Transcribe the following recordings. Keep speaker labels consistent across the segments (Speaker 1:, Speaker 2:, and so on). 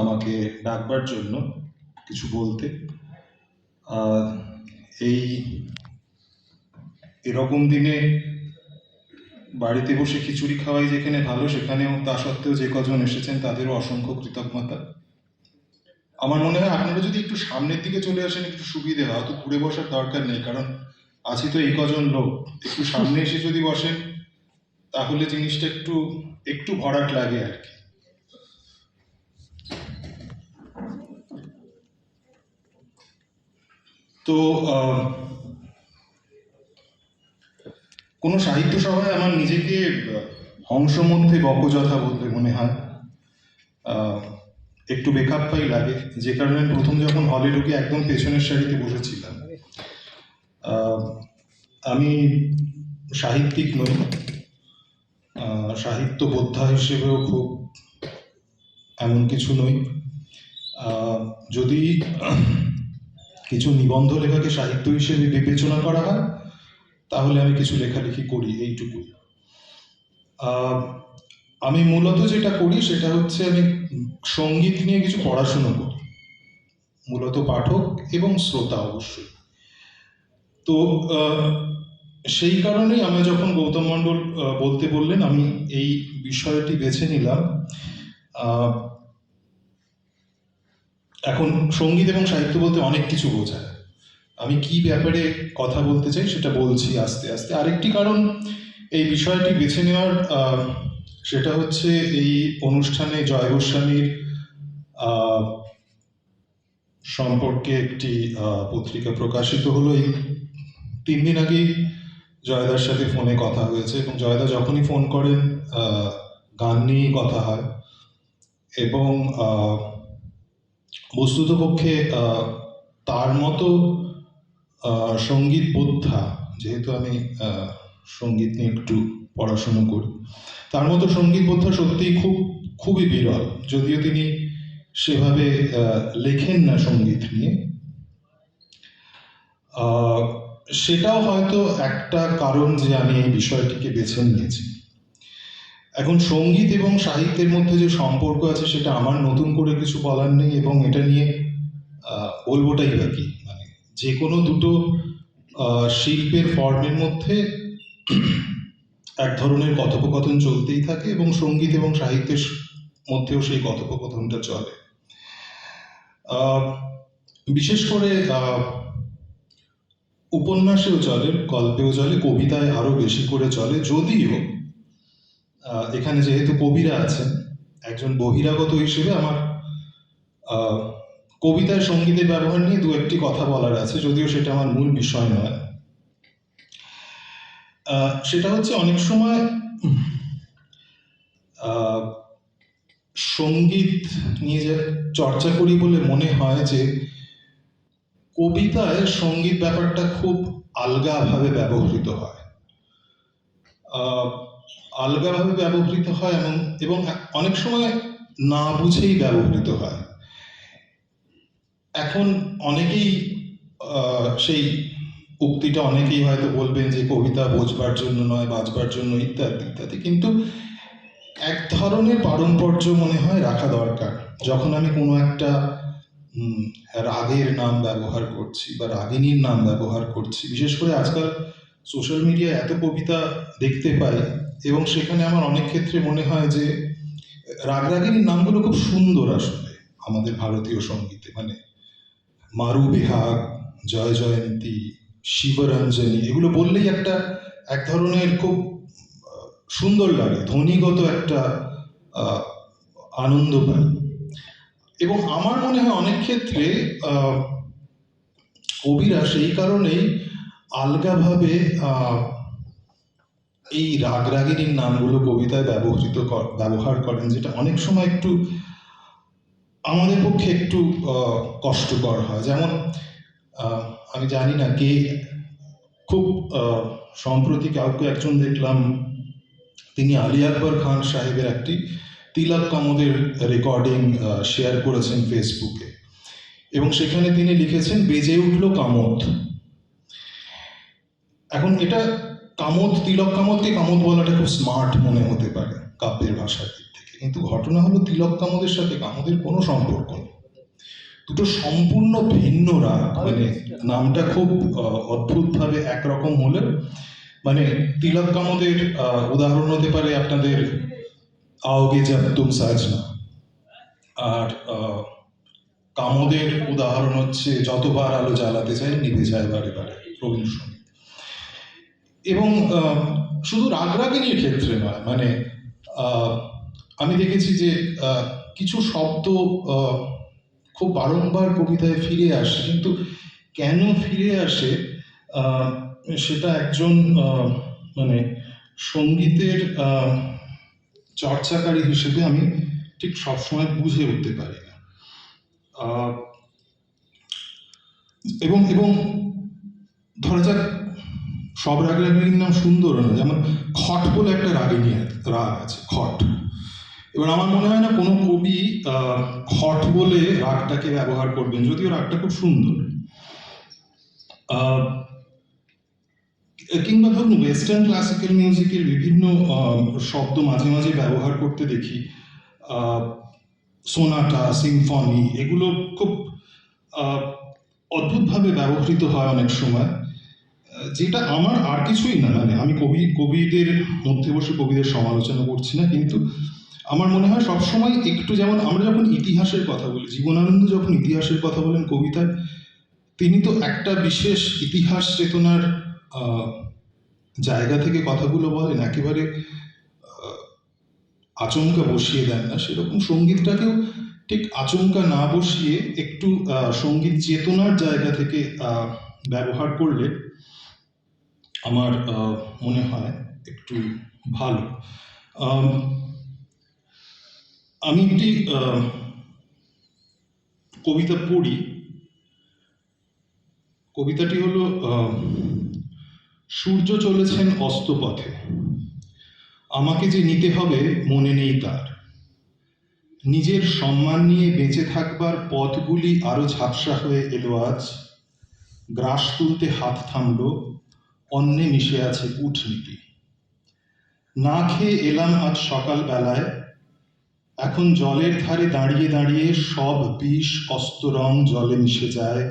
Speaker 1: আমাকে ডাকবার জন্য কিছু বলতে। এই এরকম দিনে বাড়িতে বসে খিচুড়ি খাওয়াই যেখানে ভালো, সেখানেও তা সত্ত্বেও যে কজন এসেছেন তাদেরও অসংখ্য কৃতজ্ঞতা। আমার মনে হয় আপনারা যদি একটু সামনের দিকে চলে আসেন, একটু সুবিধে হয়, হয়তো ঘুরে বসার দরকার নেই, কারণ আছি তো এই কজন লোক। একটু সামনে এসে যদি বসেন, তাহলে জিনিসটা একটু একটু ভরাট লাগে আর কি। তো কোনো সাহিত্য সভায় আমার নিজেকে আহ, হংসমধ্যে বকযথা বলতে মনে হয়। একটু বেকাপ্পাই লাগে যে কারণে প্রথম যখন হলে ঢুকে একদম পেছনের সারিতে বসেছিলাম। আমি সাহিত্যিক নই সাহিত্য বোদ্ধা হিসেবেও খুব এমন কিছু নই। যদি কিছু নিবন্ধ লেখাকে সাহিত্য হিসেবে বিবেচনা করা হয় তাহলে আমি কিছু লেখালেখি করি এইটুকুই আহ, আমি মূলত যেটা করি সেটা হচ্ছে আমি সংগীত নিয়ে কিছু পড়াশুনো করি মূলত পাঠক এবং শ্রোতা অবশ্যই। তো সেই কারণেই আমি যখন গৌতম মণ্ডল বলতে বললেন আমি এই বিষয়টি বেছে নিলাম। এখন সংগীত এবং সাহিত্য বলতে অনেক কিছু বোঝায়। আমি কি ব্যাপারে কথা বলতে চাই সেটা বলছি আস্তে আস্তে। আরেকটি কারণ এই বিষয়টি বেছে নেওয়ার সেটা হচ্ছে এই অনুষ্ঠানে জয় গোস্বামীর সম্পর্কে একটি পত্রিকা প্রকাশিত হলো। এই তিন দিন আগেই জয়দার সাথে ফোনে কথা হয়েছে এবং জয়দা যখনই ফোন করেন গান নিয়েই কথা হয় এবং বস্তুতপক্ষে তার মতো সংগীত বোদ্ধা, যেহেতু আমি সংগীত নিয়ে একটু পড়াশুনো করি, তার মতো সংগীত বোদ্ধা সত্যিই খুব, খুবই বিরল। যদিও তিনি সেভাবে লেখেন না সংগীত নিয়ে। সেটাও হয়তো একটা কারণ যে আমি এই বিষয়টিকে বেছে নিয়েছি। এখন সংগীত এবং সাহিত্যের মধ্যে যে সম্পর্ক আছে, সেটা আমার নতুন করে কিছু বলার নেই এবং এটা নিয়ে বলবোটাই বা কি। মানে যে কোনো দুটো শিল্পের ফর্মের মধ্যে এক ধরনের কথোপকথন চলতেই থাকে এবং সংগীত এবং সাহিত্যের মধ্যেও সেই কথোপকথনটা চলে। বিশেষ করে উপন্যাসেও চলে, গল্পেও চলে, কবিতায় আরও বেশি করে চলে, যদিও এখানে যেহেতু কবিরা আছেন, একজন বহিরাগত হিসেবে আমার কবিতায় সঙ্গীতের ব্যবহার নিয়ে দু একটি কথা বলার আছে, যদিও সেটা আমার মূল বিষয় নয়। সেটা হচ্ছে অনেক সময় সংগীত নিয়ে যে চর্চা করি বলে মনে হয় যে, কবিতায় সংগীত ব্যাপারটা খুব আলগাভাবে ব্যবহৃত হয়। আলগাভাবে ব্যবহৃত হয় এবং এবং অনেক সময় না বুঝেই ব্যবহৃত হয়। এখন অনেকেই সেই উক্তিটা অনেকেই হয়তো বলবেন যে কবিতা বোঝবার জন্য নয়, বাঁচবার জন্য ইত্যাদি ইত্যাদি। কিন্তু এক ধরনের পারম্পর্য মনে হয় রাখা দরকার। যখন আমি কোনো একটা রাগের নাম ব্যবহার করছি বা রাগিনীর নাম ব্যবহার করছি, বিশেষ করে আজকাল সোশ্যাল মিডিয়ায় এত কবিতা দেখতে পাই এবং সেখানে আমার অনেক ক্ষেত্রে মনে হয় যে রাগ রাগিনীর নামগুলো খুব সুন্দর আসলে আমাদের ভারতীয় সঙ্গীতে। মানে মারু বিহাগ জয় জয়ন্তী, শিবরঞ্জনী, এগুলো বললেই একটা এক ধরনের খুব সুন্দর লাগে, ধ্বনিগত একটা আনন্দ পাই। এবং আমার মনে হয় অনেক ক্ষেত্রে কবিরা সেই কারণেই আলগাভাবে এই রাগ রাগিনীর নামগুলো কবিতায় ব্যবহৃত ব্যবহার করেন, যেটা অনেক সময় একটু আমাদের পক্ষে একটু কষ্টকর হয়। যেমন আমি জানি না কে, খুব সম্প্রতি কাউকে একজন দেখলাম, তিনি আলী আকবর খান সাহেবের একটি তিলক কামদের রেকর্ডিং শেয়ার করেছেন ফেসবুকে। এবং সেখানে তিনি লিখেছেন, বেজে উঠল কামত এখন এটা কামত তিলক কামতকে কামত বলাটা খুব স্মার্ট মনে হতে পারে কাব্যের ভাষার দিক থেকে। কিন্তু ঘটনা হলো তিলক কামদের সাথে কামদের কোনো সম্পর্ক নেই। দুটো সম্পূর্ণ ভিন্ন রাগ। মানে নামটা খুব অদ্ভুতভাবে একরকম হলেও মানে তিলক কামদের আহ, উদাহরণ হতে পারে আপনাদের আওগে যাব তুম সাজনা। আর কামদের উদাহরণ হচ্ছে যতবার আলো জ্বালাতে চাই নিভে যায় বারে বারে। রবীন্দ্রসঙ্গীত। এবং শুধু রাগরাগিনীর ক্ষেত্রে নয় মানে আমি দেখেছি যে কিছু শব্দ খুব বারংবার কবিতায় ফিরে আসে, কিন্তু কেন ফিরে আসে? সেটা একজন মানে সঙ্গীতের চর্চাকারী হিসেবে আমি ঠিক সবসময় বুঝে উঠতে পারি না। এবং এবং ধরা যাক সব রাগ নাম সুন্দর না, যেমন খট বলে একটা রাগিনী রাগ আছে, খট। এবার আমার মনে হয় না কোনো কবি খট বলে রাগটাকে ব্যবহার করবেন, যদিও রাগটা খুব সুন্দর। কিংবা ধরুন ওয়েস্টার্ন ক্লাসিক্যাল মিউজিকের বিভিন্ন শব্দ মাঝে মাঝে ব্যবহার করতে দেখি। সোনাটা সিম্ফনি এগুলো খুব অদ্ভুতভাবে ব্যবহৃত হয় অনেক সময়। যেটা আমার আর কিছুই না মানে আমি কবি, কবিদের মধ্যে বসে কবিদের সমালোচনা করছি না, কিন্তু আমার মনে হয় সবসময় একটু যেমন আমরা যখন ইতিহাসের কথা বলি, জীবনানন্দ যখন ইতিহাসের কথা বলেন কবিতায়, তিনি তো একটা বিশেষ ইতিহাস চেতনার জায়গা থেকে কথাগুলো বলেন, একেবারে আচমকা বসিয়ে দেন না, সেরকম সঙ্গীতটাকেও ঠিক আচমকা না বসিয়ে একটু সংগীত চেতনার জায়গা থেকে ব্যবহার করলে আমার মনে হয় একটু ভালো। আম, একটি কবিতা পড়ি। কবিতাটি হলো সূর্য চলেছেন অস্তপথে আমাকে যে নিতে হবে মনে নেই তার। নিজের সম্মান নিয়ে বেঁচে থাকবার পথগুলি আরও ঝাপসা হয়ে এলো আজ। গ্রাস তুলতে হাত থামল, অন্নে মিশে আছে কূটনীতি। না খেয়ে এলাম আজ সকাল বেলায় এখন জলের ধারে দাঁড়িয়ে দাঁড়িয়ে সব বিষ অস্তরং জলে মিশে যায়।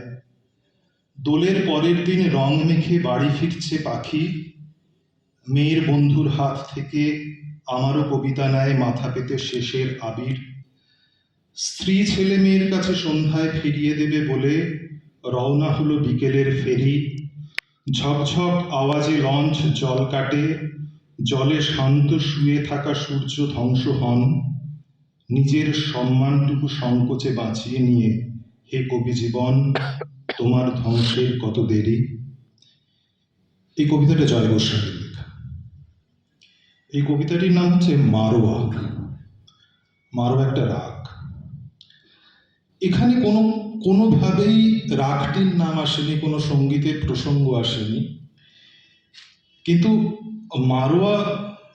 Speaker 1: দোলের পরের দিন রং মেখে বাড়ি ফিরছে পাখি। মেয়ের বন্ধুর হাত থেকে আমারও কবিতা নেয় মাথা পেতে শেষের আবির। স্ত্রী ছেলে মেয়ের কাছে সন্ধ্যায় ফিরিয়ে দেবে বলে রওনা হলো বিকেলের ফেরি। ঝকঝক আওয়াজে লঞ্চ জল কাটে, জলে শান্ত শুয়ে থাকা সূর্য ধ্বংস হন। নিজের সম্মানটুকু সংকোচে বাঁচিয়ে নিয়ে, হে কবি জীবন তোমার ধ্বংসের কত দেরি? এই কবিতাটা জয় গোস্বামীর লেখা। এই কবিতাটির নাম হচ্ছে মারোয়া। মারোয়া একটা রাগ। এখানে কোনো, কোনোভাবেই রাগটির নাম আসেনি, কোনো সঙ্গীতের প্রসঙ্গ আসেনি। কিন্তু মারোয়া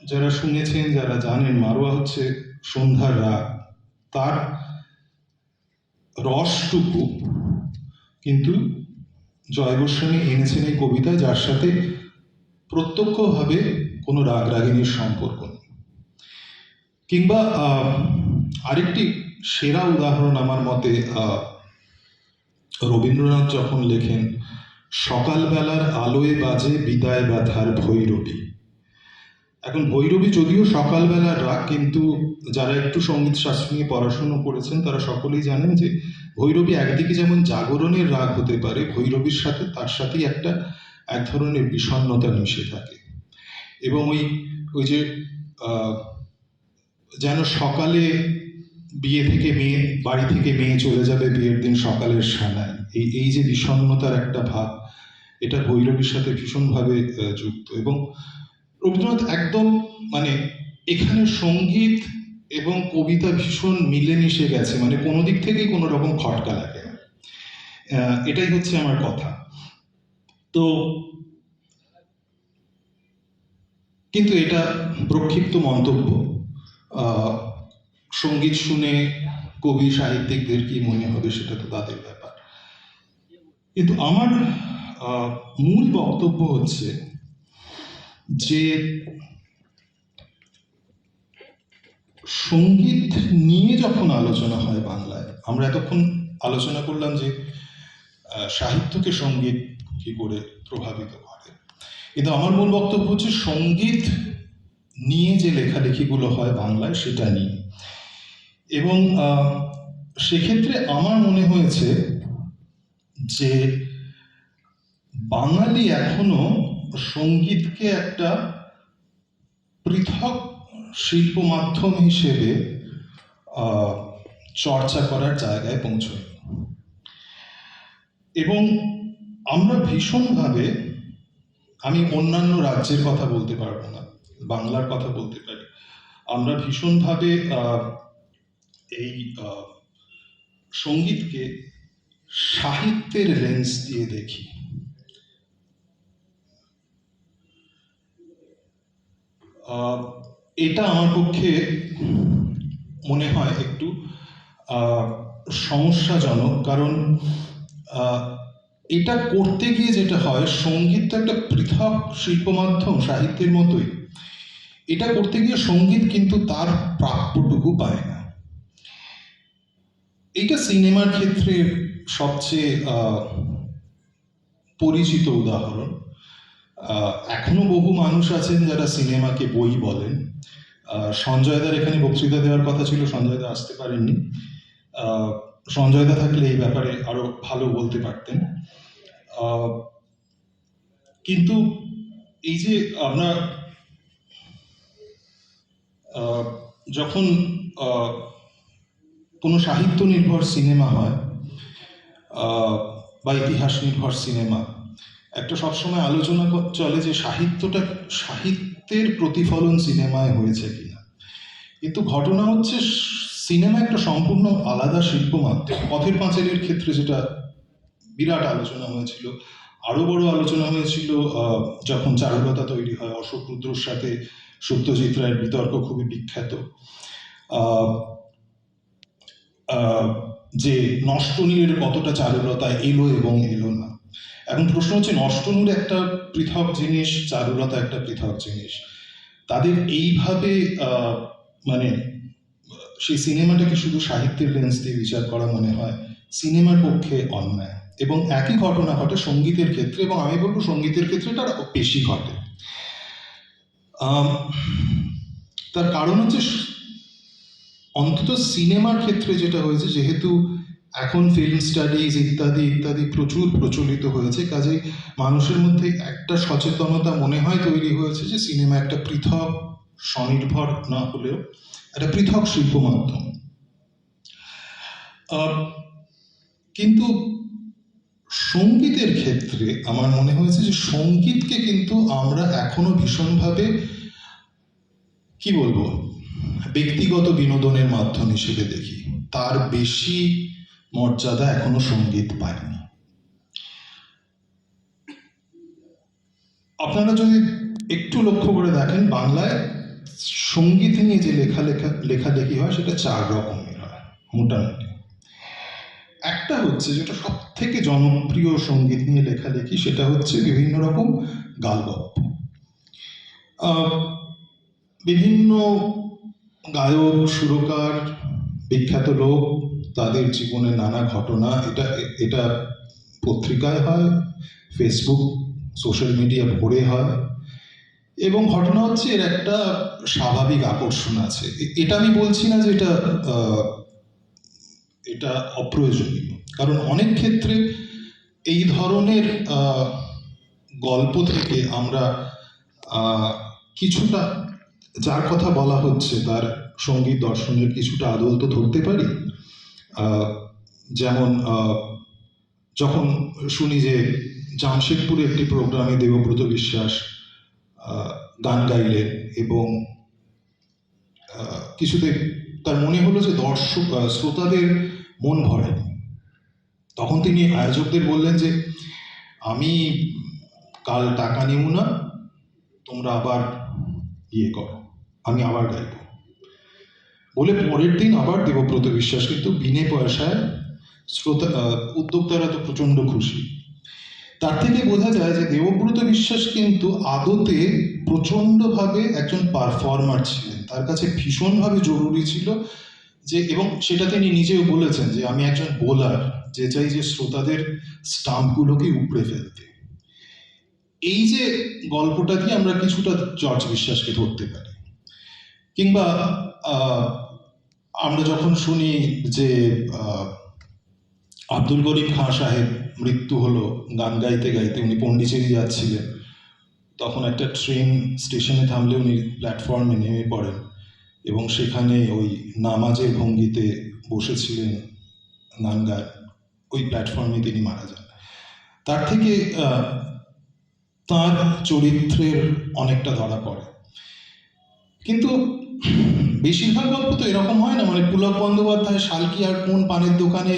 Speaker 1: যারা শুনেছেন, যারা জানেন, মারোয়া হচ্ছে সন্ধ্যার রাগ। তার রসটুকু কিন্তু জয় গোস্বামী এনেছেন এই কবিতায়, যার সাথে প্রত্যক্ষভাবে কোনো রাগ রাগিনীর সম্পর্ক নেই। কিংবা আরেকটি সেরা উদাহরণ আমার মতে রবীন্দ্রনাথ যখন লেখেন, সকালবেলার আলোয় বাজে বিদায় ব্যথার ভৈরবী। এখন ভৈরবী যদিও সকালবেলার রাগ, কিন্তু যারা একটু সংগীত শাস্ত্র নিয়ে পড়াশুনো করেছেন, তারা সকলেই জানেন যে ভৈরবী একদিকে যেমন জাগরণের রাগ হতে পারে, ভৈরবীর সাথে তার সাথেই একটা, এক ধরনের বিষণ্ণতা মিশে থাকে। এবং ওই ওই যে যেন সকালে বিয়ে থেকে মেয়ে, বাড়ি থেকে মেয়ে চলে যাবে বিয়ের দিন সকালের সানায় এই এই যে বিষণ্ণতার একটা ভাব, এটা ভৈরবীর সাথে ভীষণভাবে যুক্ত। এবং রবীন্দ্রনাথ একদম মানে এখানে সংগীত এবং কবিতা ভীষণ মিলেমিশে গেছে। মানে কোনো দিক থেকেই কোনো রকম খটকা লাগে এটাই হচ্ছে আমার কথা। তো, কিন্তু এটা প্রক্ষিপ্ত মন্তব্য। সংগীত শুনে কবি সাহিত্যিকদের কি মনে হবে সেটা তো তাদের ব্যাপার। কিন্তু আমার মূল বক্তব্য হচ্ছে যে সংগীত নিয়ে যখন আলোচনা হয় বাংলায়, আমরা এতক্ষণ আলোচনা করলাম যে সাহিত্যকে সংগীত কি করে প্রভাবিত করে। কিন্তু আমার মূল বক্তব্য হচ্ছে সংগীত নিয়ে যে লেখালেখিগুলো হয় বাংলায়, সেটা নিয়ে। এবং সেক্ষেত্রে আমার মনে হয়েছে যে বাঙালি এখনও সঙ্গীতকে একটা পৃথক শিল্প মাধ্যম হিসেবে চর্চা করার জায়গায় পৌঁছয়। এবং আমরা ভীষণভাবে, আমি অন্যান্য রাজ্যের কথা বলতে পারব না, বাংলার কথা বলতে পারি। আমরা ভীষণভাবে এই সঙ্গীতকে সাহিত্যের লেন্স দিয়ে দেখি। এটা আমার পক্ষে মনে হয় একটু সমস্যাজনক কারণ এটা করতে গিয়ে যেটা হয়, সংগীত তো একটা পৃথক শিল্প মাধ্যম সাহিত্যের মতোই। এটা করতে গিয়ে সংগীত কিন্তু তার প্রাপ্যটুকু পায় না। এটা সিনেমার ক্ষেত্রে সবচেয়ে পরিচিত উদাহরণ। এখনও বহু মানুষ আছেন যারা সিনেমাকে বই বলেন। সঞ্জয় দার এখানে বক্তৃতা দেওয়ার কথা ছিল সঞ্জয় দা আসতে পারেননি। আহ, সঞ্জয় দা থাকলে এই ব্যাপারে আরও ভালো বলতে পারতেন। কিন্তু এই যে আমরা যখন কোনো সাহিত্য নির্ভর সিনেমা হয় বা ইতিহাস নির্ভর সিনেমা। একটা সবসময় আলোচনা চলে যে সাহিত্যটা, সাহিত্যের প্রতিফলন সিনেমায় হয়েছে কিনা। কিন্তু ঘটনা হচ্ছে সিনেমা একটা সম্পূর্ণ আলাদা শিল্প মাধ্যম পথের পাঁচালীর ক্ষেত্রে যেটা বিরাট আলোচনা হয়েছিল আরও বড় আলোচনা হয়েছিল যখন চারুলতা তৈরি হয়, অশোক রুদ্রর সাথে সত্যজিৎ রায়ের বিতর্ক খুবই বিখ্যাত। যে নষ্ট নষ্টনীরের কতটা চারুলতা এলো এবং এলো না। এখন প্রশ্ন হচ্ছে, নষ্ট নষ্টনূর একটা পৃথক জিনিস, চারুলতা একটা পৃথক জিনিস। তাদের এইভাবে মানে সেই সিনেমাটাকে শুধু সাহিত্যের লেন্স দিয়ে বিচার করা মনে হয়, সিনেমার পক্ষে অন্যায়। এবং একই ঘটনা ঘটে সঙ্গীতের ক্ষেত্রে, এবং আমি বলব সঙ্গীতের ক্ষেত্রে এটা বেশি ঘটে। তার কারণ হচ্ছে অন্তত সিনেমার ক্ষেত্রে যেটা হয়েছে, যেহেতু এখন ফিল্ম স্টাডিজ ইত্যাদি ইত্যাদি প্রচুর প্রচলিত হয়েছে, কাজে মানুষের মধ্যে একটা সচেতনতা মনে হয় তৈরি হয়েছে যে সিনেমা একটা পৃথক স্বনির্ভর না হলেও একটা পৃথক শিল্প মাধ্যম। কিন্তু সঙ্গীতের ক্ষেত্রে আমার মনে হয়েছে যে সঙ্গীতকে কিন্তু আমরা এখনও ভীষণভাবে, কি বলব ব্যক্তিগত বিনোদনের মাধ্যম হিসেবে দেখি। তার বেশি মর্যাদা এখনও সংগীত পায়নি। আপনারা যদি একটু লক্ষ্য করে দেখেন বাংলায় সংগীত নিয়ে যে লেখা লেখা লেখালেখি হয় সেটা চার রকমের হয় মোটামুটি। একটা হচ্ছে যেটা সব থেকে জনপ্রিয় সংগীত নিয়ে লেখালেখি সেটা হচ্ছে বিভিন্ন রকম গালগপ্প। আহ, বিভিন্ন গায়ক, সুরকার, বিখ্যাত লোক, তাদের জীবনের নানা ঘটনা, এটা এটা পত্রিকায় হয় ফেসবুক সোশ্যাল মিডিয়া ভরে হয়। এবং ঘটনা হচ্ছে এর একটা স্বাভাবিক আকর্ষণ আছে। এটা আমি বলছি না যে এটা এটা অপ্রয়োজনীয়। কারণ অনেক ক্ষেত্রে এই ধরনের গল্প থেকে আমরা কিছুটা যার কথা বলা হচ্ছে, তার সংগীত দর্শনের কিছুটা আদল তো ধরতে পারি। যেমন যখন শুনি যে জামশেদপুরে একটি প্রোগ্রামে দেবব্রত বিশ্বাস গান গাইলেন এবং কিছুতে তার মনে হলো যে দর্শক শ্রোতাদের মন ভরেনি তখন তিনি আয়োজকদের বললেন যে, আমি কাল টাকা নেব না, তোমরা আবার ইয়ে করো। আমি আবার গাইব বলে পরের দিন আবার দেবব্রত বিশ্বাস কিন্তু বিনে পয়সায় শ্রোতা উদ্যোক্তারা তো প্রচণ্ড খুশি। তার থেকে বোঝা যায় যে দেবব্রত বিশ্বাস কিন্তু আদতে প্রচণ্ডভাবে একজন পারফর্মার ছিলেন। তার কাছে ভীষণভাবে জরুরি ছিল যে, এবং সেটা তিনি নিজেও বলেছেন যে, আমি একজন বোলার যে চাই যে শ্রোতাদের স্টাম্পগুলোকে উপড়ে ফেলতে। এই যে গল্পটা দিয়ে আমরা কিছুটা জর্জ বিশ্বাসকে ধরতে পারি। কিংবা আমরা যখন শুনি যে আব্দুল গরিব খাঁ সাহেব মৃত্যু হলো, গান গাইতে গাইতে উনি পন্ডিচেরি যাচ্ছিলেন, তখন একটা ট্রেন স্টেশনে থামলে উনি প্ল্যাটফর্মে নেমে পড়েন এবং সেখানে ওই নামাজের ভঙ্গিতে বসেছিলেন গান গান ওই প্ল্যাটফর্মে তিনি মারা যান। তার থেকে তার চরিত্রের অনেকটা ধরা পড়ে। কিন্তু বেশিরভাগ গল্প তো এরকম হয় না মানে পুলক বন্দ্যোপাধ্যায়, শালকি আর কোন পানের দোকানে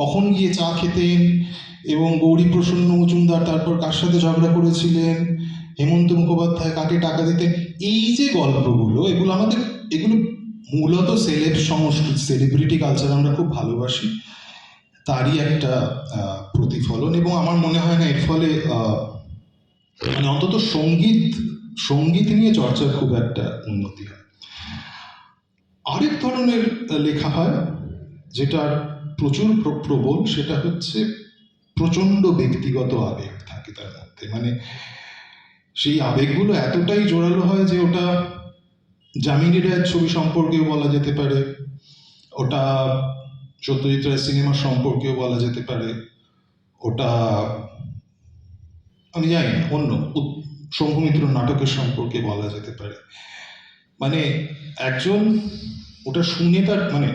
Speaker 1: কখন গিয়ে চা খেতেন এবং গৌরী প্রসন্ন মজুমদার তারপর কার সাথে ঝগড়া করেছিলেন, হেমন্ত মুখোপাধ্যায় কাকে টাকা দিতেন, এই যে গল্পগুলো, এগুলো আমাদের, এগুলো মূলত সেলেব সংস্কৃতি সেলিব্রিটি কালচার আমরা খুব ভালোবাসি, তারই একটা প্রতিফলন এবং আমার মনে হয় না এর ফলে মানে অন্তত সংগীত সংগীত নিয়ে চর্চার খুব একটা উন্নতি হয়। আরেক ধরনের লেখা হয়, যেটার প্রচুর প্রবল, সেটা হচ্ছে প্রচণ্ড ব্যক্তিগত আবেগ থাকে তার মধ্যে। মানে সেই আবেগগুলো এতটাই জোরালো হয় যে ওটা জামিনী রায়ের ছবি সম্পর্কেও বলা যেতে পারে, ওটা সত্যজিৎ রায় সিনেমা সম্পর্কেও বলা যেতে পারে, ওটা আমি জানি না, অন্য, উত- নাটকের সম্পর্কে বলা যেতে পারে। মানে একজন ওটা শুনে তার মানে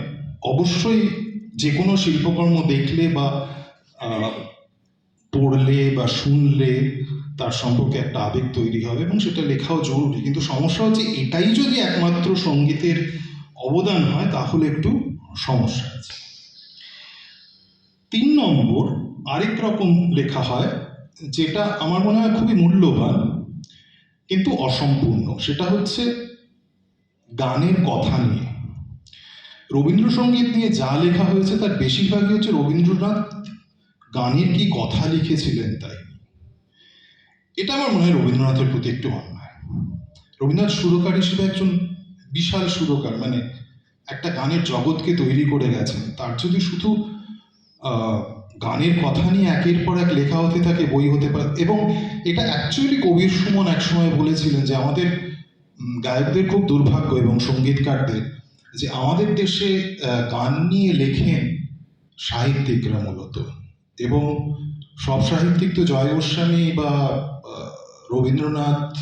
Speaker 1: অবশ্যই যে কোনো শিল্পকর্ম দেখলে বা পড়লে বা শুনলে তার সম্পর্কে একটা আবেগ তৈরি হবে এবং সেটা লেখাও জরুরি। কিন্তু সমস্যা হচ্ছে এটাই যদি একমাত্র সঙ্গীতের অবদান হয়, তাহলে একটু সমস্যা আছে। তিন নম্বর, আরেক রকম লেখা হয়, যেটা আমার মনে হয় খুবই মূল্যবান, কিন্তু অসম্পূর্ণ। সেটা হচ্ছে গানের কথা নিয়ে। রবীন্দ্রসঙ্গীত নিয়ে যা লেখা হয়েছে, তার বেশিরভাগই হচ্ছে রবীন্দ্রনাথ গানের কি কথা লিখেছিলেন তাই। এটা আমার মনে হয় রবীন্দ্রনাথের প্রতি একটু অন্যায়। রবীন্দ্রনাথ সুরকার হিসেবে একজন বিশাল সুরকার মানে একটা গানের জগৎকে তৈরি করে গেছেন। তার যদি শুধু গানের কথা নিয়ে একের পর এক লেখা হতে থাকে, বই হতে পারে। এবং এটা অ্যাকচুয়ালি কবির সুমন একসময় বলেছিলেন যে আমাদের গায়কদের খুব দুর্ভাগ্য এবং সঙ্গীতকারদের যে আমাদের দেশে গান নিয়ে লেখেন সাহিত্যিকরা মূলত এবং সব সাহিত্যিক তো জয় গোস্বামী বা রবীন্দ্রনাথ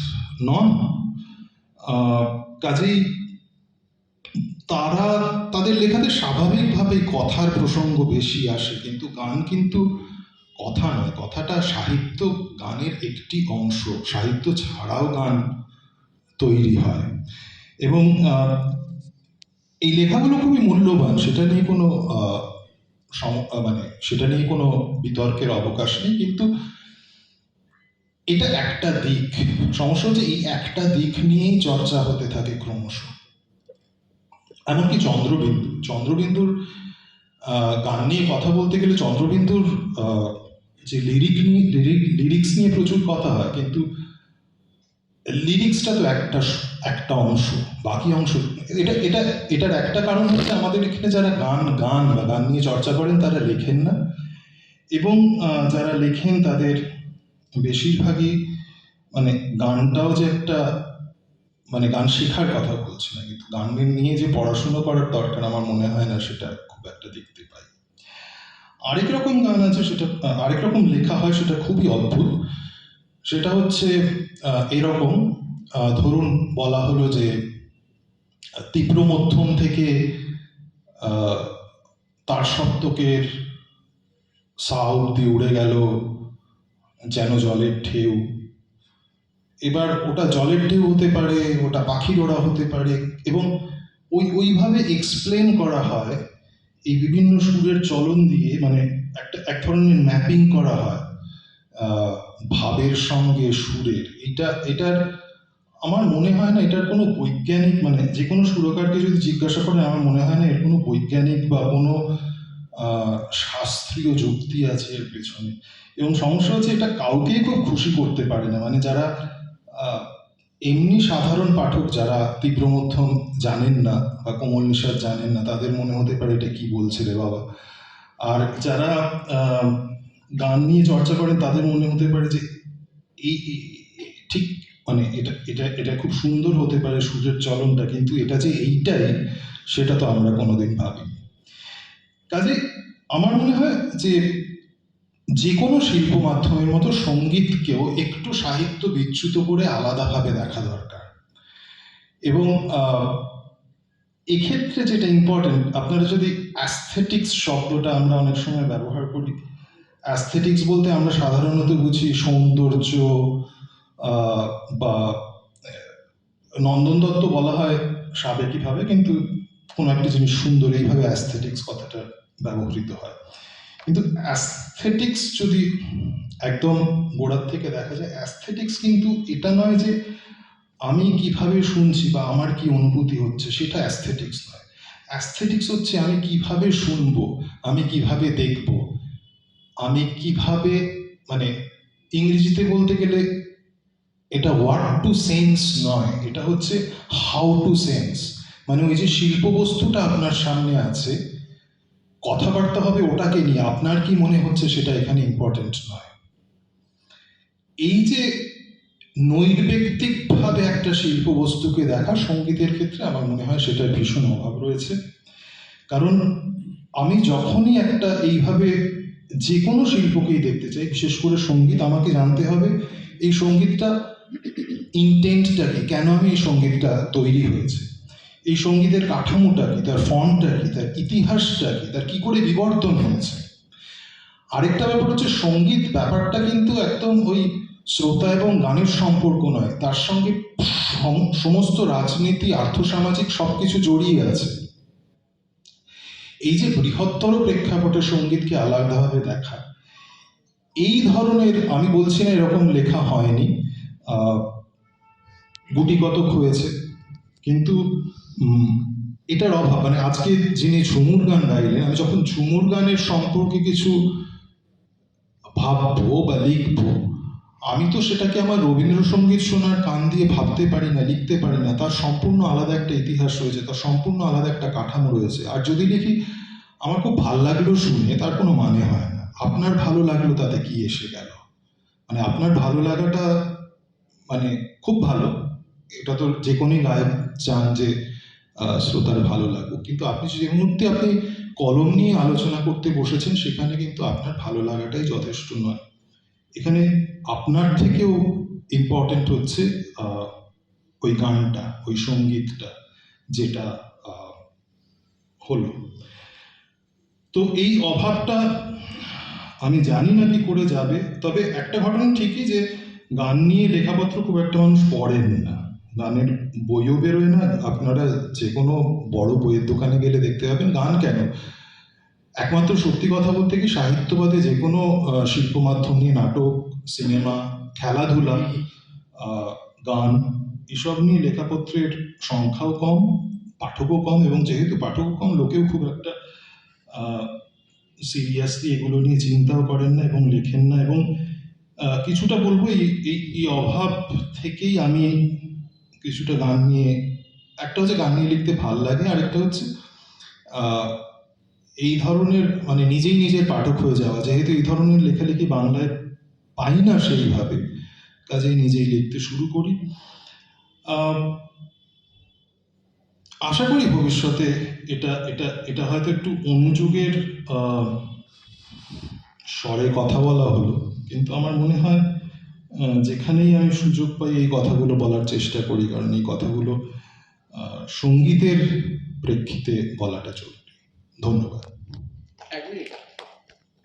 Speaker 1: নন। কাজেই তারা, তাদের লেখাতে স্বাভাবিকভাবে কথার প্রসঙ্গ বেশি আসে, কিন্তু গান কিন্তু কথা নয়। কথাটা সাহিত্য গানের একটি অংশ। সাহিত্য ছাড়াও গান তৈরি হয়। এবং এই লেখাগুলো খুবই মূল্যবান, সেটা নিয়ে কোনো মানে সেটা নিয়ে কোনো বিতর্কের অবকাশ নেই, কিন্তু এটা একটা দিক। সমস্যা হচ্ছে এই একটা দিক নিয়েই চর্চা হতে থাকে ক্রমশ। এমনকি চন্দ্রবিন্দু, চন্দ্রবিন্দুর গান নিয়ে কথা বলতে গেলে চন্দ্রবিন্দুর যে লিরিক নিয়ে লিরিক লিরিক্স নিয়ে প্রচুর কথা হয়, কিন্তু লিরিক্সটা তো একটা একটা অংশ, বাকি অংশ। এটা এটা, এটার একটা কারণ হচ্ছে আমাদের এখানে যারা গান গান বা গান নিয়ে চর্চা করেন, তারা লেখেন না। এবং যারা লেখেন, তাদের বেশিরভাগই মানে গানটাও যে একটা মানে গান শেখার কথা বলছি না, কিন্তু গান নিয়ে যে পড়াশুনো করার দরকার আমার মনে হয় না, সেটা খুব একটা দেখতে পাই। আরেক রকম গান আছে, সেটা আরেক রকম লেখা হয়, সেটা খুবই অদ্ভুত। সেটা হচ্ছে এরকম ধরুন বলা হলো যে, তীব্র মধ্যম থেকে তার সপ্তকের সা অব্দি উড়ে গেল, যেন জলের ঢেউ। এবার ওটা জলের ঢেউ হতে পারে, ওটা পাখির ওড়া হতে পারে, এবং ওই, ওইভাবে এক্সপ্লেন করা হয়, এই বিভিন্ন সুরের চলন দিয়ে মানে একটা, এক ধরনের ম্যাপিং করা হয় ভাবের সঙ্গে সুরের, এটা, এটার, আমার মনে হয় না এটার কোনো বৈজ্ঞানিক মানে যে কোনো সুরকারকে যদি জিজ্ঞাসা করেন, আমার মনে হয় না এর কোনো বৈজ্ঞানিক বা কোনো শাস্ত্রীয় যুক্তি আছে এর পেছনে। এবং সমস্যা হচ্ছে এটা কাউকেই খুব খুশি করতে পারে না। মানে যারা এমনি সাধারণ পাঠক যারা তীব্র মধ্যম জানেন না বা কোমল নিঃশ্বাস জানেন না, তাদের মনে হতে পারে এটা কি বলছে রে বাবা। আর যারা গান নিয়ে চর্চা করেন তাদের মনে হতে পারে যে এই ঠিক মানে এটা এটা এটা খুব সুন্দর হতে পারে সুরের চলনটা, কিন্তু এটা যে এইটাই, সেটা তো আমরা কোনোদিন ভাবিনি। কাজে আমার মনে হয় যে যে কোনো শিল্প মাধ্যমের মতো সঙ্গীতকেও একটু সাহিত্য বিচ্যুত করে আলাদাভাবে দেখা দরকার। এবং এক্ষেত্রে যেটা ইম্পর্টেন্ট আপনারা যদি অ্যাস্থেটিক্স শব্দটা আমরা অনেক সময় ব্যবহার করি অ্যাস্থেটিক্স বলতে আমরা সাধারণত বুঝি সৌন্দর্য বা নন্দন দত্ত বলা হয় সাবেকিভাবে, কিন্তু কোনো একটা জিনিস সুন্দর এইভাবে অ্যাস্থেটিক্স কথাটা ব্যবহৃত হয়। কিন্তু অ্যাস্থেটিক্স যদি একদম গোড়ার থেকে দেখা যায় অ্যাস্থেটিক্স কিন্তু এটা নয় যে আমি কীভাবে শুনছি বা আমার কি অনুভূতি হচ্ছে, সেটা অ্যাস্থেটিক্স নয়। অ্যাস্থেটিক্স হচ্ছে আমি কীভাবে শুনব, আমি কীভাবে দেখব আমি কীভাবে মানে ইংরেজিতে বলতে গেলে এটা হোয়াট টু সেন্স নয়, এটা হচ্ছে হাউ টু সেন্স মানে ওই যে শিল্প বস্তুটা আপনার সামনে আছে, কথাবার্তা হবে ওটাকে নিয়ে, আপনার কি মনে হচ্ছে সেটা এখানে ইম্পর্টেন্ট নয়। এই যে নৈর্ব্যক্তিকভাবে একটা শিল্প বস্তুকে দেখা সঙ্গীতের ক্ষেত্রে আমার মনে হয় সেটার ভীষণ অভাব রয়েছে। কারণ আমি যখনই একটা এইভাবে যে কোনো শিল্পকেই দেখতে চাই, বিশেষ করে সংগীত, আমাকে জানতে হবে এই সঙ্গীতটা ইন্টেন্টটা কি কেন আমি এই সঙ্গীতটা তৈরি হয়েছে? এই সঙ্গীতের কাঠামোটা কি? তার ফর্মটা কি? তার ইতিহাসটা কি? তার কি করে বিবর্তন হয়েছে? আরেকটা ব্যাপার হচ্ছে, সংগীত ব্যাপারটা কিন্তু একদম ওই শ্রোতা এবং গানের সম্পর্ক নয়, তার সঙ্গে সম- সমস্ত রাজনীতি, আর্থসামাজিক সব কিছু জড়িয়ে আছে। এই যে বৃহত্তর প্রেক্ষাপটে সঙ্গীতকে আলাদাভাবে দেখা, এই ধরনের, আমি বলছি না এরকম লেখা হয়নি গুটিকতক হয়েছে, কিন্তু এটার অভাব মানে আজকে যিনি ঝুমুর গান গাইলেন, আমি যখন ঝুমুর গানের সম্পর্কে কিছু ভাববো বা লিখব আমি তো সেটাকে আমার রবীন্দ্রসঙ্গীত শোনার কান দিয়ে ভাবতে পারি না, লিখতে পারি না। তার সম্পূর্ণ আলাদা একটা ইতিহাস রয়েছে, তার সম্পূর্ণ আলাদা একটা কাঠামো রয়েছে। আর যদি লিখি আমার খুব ভালো লাগল শুনে, তার কোনো মানে হয় না। আপনার ভালো লাগল তাতে কি এসে গেল? মানে আপনার ভালো লাগাটা মানে খুব ভালো। এটা তো যে কোনো গায়ক চান যে শ্রোতার ভালো লাগুক। কিন্তু আপনি যে মুহূর্তে আপনি কলম নিয়ে আলোচনা করতে বসেছেন, সেখানে কিন্তু আপনার ভালো লাগাটাই যথেষ্ট নয়। এখানে আপনার থেকেও ইম্পর্টেন্ট হচ্ছে ওই গানটা, ওই সঙ্গীতটা, যেটা হলো। তো এই অভাবটা আমি জানি না কি করে যাবে, তবে একটা ঘটনা ঠিকই যে, গান নিয়ে লেখাপত্র খুব একটা মানুষ পড়েন না। গানের বইও বেরোয় না, আপনারা যে কোনো বড় বইয়ের দোকানে গেলে দেখতে পাবেন গান কেন? একমাত্র সত্যি কথা বলতে কি সাহিত্যবাদে যে কোনো শিল্প মাধ্যম নিয়ে নাটক সিনেমা খেলাধুলা গান এসব নিয়ে লেখাপত্রের সংখ্যাও কম পাঠকও কম এবং যেহেতু পাঠকও কম লোকেও খুব একটা সিরিয়াসলি এগুলো নিয়ে চিন্তাও করেন না এবং লেখেন না এবং কিছুটা বলব এই এই অভাব থেকেই আমি কিছুটা গান নিয়ে একটা হচ্ছে গান নিয়ে লিখতে ভালো লাগে আর একটা হচ্ছে এই ধরনের মানে নিজেই নিজের পাঠক হয়ে যাওয়া, যেহেতু এই ধরনের লেখালেখি বাংলায় পাই না সেইভাবে, কাজেই নিজেই লিখতে শুরু করি। আশা করি ভবিষ্যতে এটা এটা এটা হয়তো একটু অনুযোগের স্বরে কথা বলা হলো, কিন্তু আমার মনে হয় যেখানেই আমি সুযোগ পাই এই কথাগুলো বলার চেষ্টা করি, কারণ এই কথাগুলো সঙ্গীতের প্রেক্ষিতে বলাটা চলবে। ধন্যবাদ।
Speaker 2: এক মিনিট।